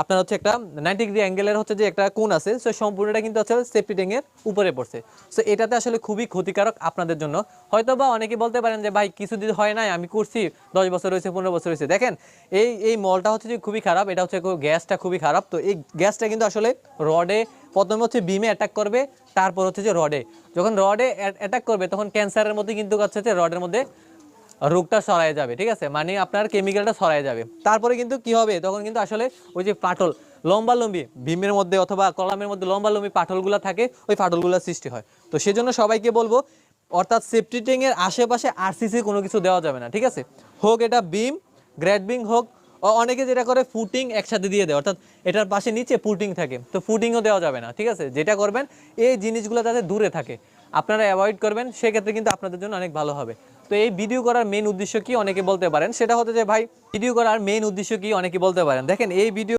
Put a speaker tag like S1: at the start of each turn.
S1: আপনার হচ্ছে একটা নাইনটি ডিগ্রি অ্যাঙ্গেলের হচ্ছে যে একটা কোণ আছে সো সম্পূর্ণটা কিন্তু হচ্ছে সেফটি ট্যাঙ্কের উপরে পড়ছে। সো এটাতে আসলে খুবই ক্ষতিকারক আপনাদের জন্য। হয়তো বা অনেকে বলতে পারেন যে, ভাই, কিছুদিন হয় নাই, আমি করছি, দশ বছর হয়েছে, পনেরো বছর হয়েছে। দেখেন, এই এই মলটা হচ্ছে যে খুবই খারাপ, এটা হচ্ছে গ্যাসটা খুবই খারাপ। তো এই গ্যাসটা কিন্তু আসলে রডে প্রথমে হচ্ছে বিমে অ্যাটাক করবে, তারপর হচ্ছে যে রডে যখন রডে অ্যাটাক করবে, তখন ক্যান্সারের মধ্যে কিন্তু হচ্ছে যে রডের মধ্যে রোগটা সরাই যাবে, ঠিক আছে? মানে আপনার কেমিক্যালটা সরাই যাবে। তারপরে কিন্তু কি হবে? তখন কিন্তু আসলে ওই যে পাটল লম্বা লম্বি ভীমের মধ্যে অথবা কলামের মধ্যে লম্বা লম্বি পাটলগুলো থাকে, ওই পাটলগুলো সৃষ্টি হয়। তো সেজন্য সবাইকে বলব, অর্থাৎ সেফটি ট্যাঙ্কের আশেপাশে আরসিসি কোনো কিছু দেওয়া যাবে না, ঠিক আছে? হোক এটা বিম গ্রেড বিং হোক অনেকে যেটা করে ফুটিং একসাথে দিয়ে দেয়, অর্থাৎ এটার পাশে নিচে ফুটিং থাকে, তো ফুটিংও দেওয়া যাবে না, ঠিক আছে? যেটা করবেন, এই জিনিসগুলো যাতে দূরে থাকে, আপনারা অ্যাভয়েড করবেন, সেক্ষেত্রে কিন্তু আপনাদের জন্য অনেক ভালো হবে। তো এই ভিডিও করার মেন উদ্দেশ্য কি অনেকে বলতে পারেন? সেটা হতে যে ভাই ভিডিও করার মেন উদ্দেশ্য কি অনেকে বলতে পারেন? দেখেন, এই ভিডিও